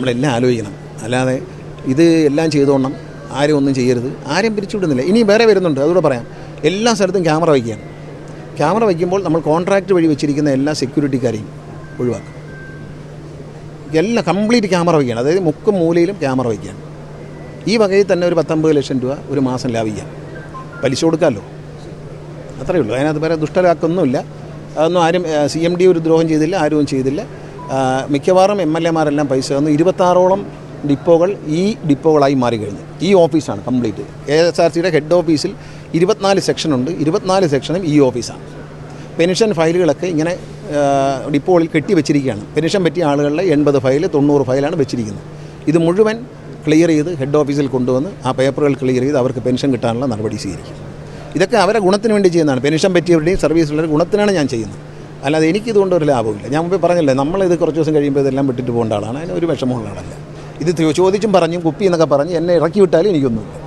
നമ്മളെല്ലാം ആലോചിക്കണം. അല്ലാതെ ഇത് എല്ലാം ചെയ്തോണം. ആരും ഒന്നും ചെയ്യരുത്. ആരും പിരിച്ചുവിടുന്നില്ല. ഇനി വേറെ വരുന്നുണ്ട്. അതുകൂടെ പറയാം. എല്ലാ സ്ഥലത്തും ക്യാമറ വയ്ക്കുകയാണ്. ക്യാമറ വയ്ക്കുമ്പോൾ നമ്മൾ കോൺട്രാക്റ്റ് വഴി വെച്ചിരിക്കുന്ന എല്ലാ സെക്യൂരിറ്റിക്കാരെയും ഒഴിവാക്കും. എല്ലാം കംപ്ലീറ്റ് ക്യാമറ വയ്ക്കുകയാണ്. അതായത് മുക്കും മൂലയിലും ക്യാമറ വയ്ക്കുകയാണ്. ഈ വകയിൽ തന്നെ ഒരു പത്തൊമ്പത് ലക്ഷം രൂപ ഒരു മാസം ലാഭിക്കാം പലിശ കൊടുക്കാമല്ലോ? അത്രയേ ഉള്ളൂ. അതിനകത്ത് വേറെ ദുഷ്ടലാക്കൊന്നുമില്ല അതൊന്നും ആരും സി എം ഡി ഒരു ദ്രോഹം ചെയ്തില്ല ആരും ചെയ്തില്ല. മിക്കവാറും എം എൽ എമാരെല്ലാം പൈസ തന്നു. ഇരുപത്താറോളം ഡിപ്പോകൾ ഈ ഡിപ്പോകളായി മാറിക്കഴിഞ്ഞു. ഈ ഓഫീസാണ് കംപ്ലീറ്റ്. കെ എസ് ആർ സിയുടെ ഹെഡ് ഓഫീസിൽ ഇരുപത്തിനാല് സെക്ഷനുണ്ട് ഇരുപത്തിനാല് സെക്ഷനും ഈ ഓഫീസാണ്. പെൻഷൻ ഫയലുകളൊക്കെ ഇങ്ങനെ ഡിപ്പോകളിൽ കെട്ടി വെച്ചിരിക്കുകയാണ് പെൻഷൻ പറ്റിയ ആളുകളുടെ എൺപത് ഫയൽ തൊണ്ണൂറ് ഫയലാണ് വെച്ചിരിക്കുന്നത്. ഇത് മുഴുവൻ ക്ലിയർ ചെയ്ത് ഹെഡ് ഓഫീസിൽ കൊണ്ടുവന്ന് ആ പേപ്പറുകൾ ക്ലിയർ ചെയ്ത് അവർക്ക് പെൻഷൻ കിട്ടാനുള്ള നടപടി സ്വീകരിക്കും. ഇതൊക്കെ അവരെ ഗുണത്തിന് വേണ്ടി ചെയ്യുന്നതാണ്. പെൻഷൻ പറ്റിയവരുടെയും സർവീസുകളുടെ ഗുണത്തിനാണ് ഞാൻ ചെയ്യുന്നത്. അല്ലാതെ എനിക്കിതുകൊണ്ട് ഒരു ലാഭമില്ല. ഞാൻ മുമ്പേ പറഞ്ഞില്ലേ നമ്മളിത് കുറച്ച് ദിവസം കഴിയുമ്പോൾ ഇതെല്ലാം വിട്ടിട്ട് പോകേണ്ട ആളാണ്. അതിന് ഒരു വിഷമമുള്ള ആളല്ല. ഇത് ചോദിച്ചും പറഞ്ഞും കുപ്പി എന്നൊക്കെ പറഞ്ഞ് എന്നെ ഇറക്കി വിട്ടാലും എനിക്കൊന്നുമില്ല.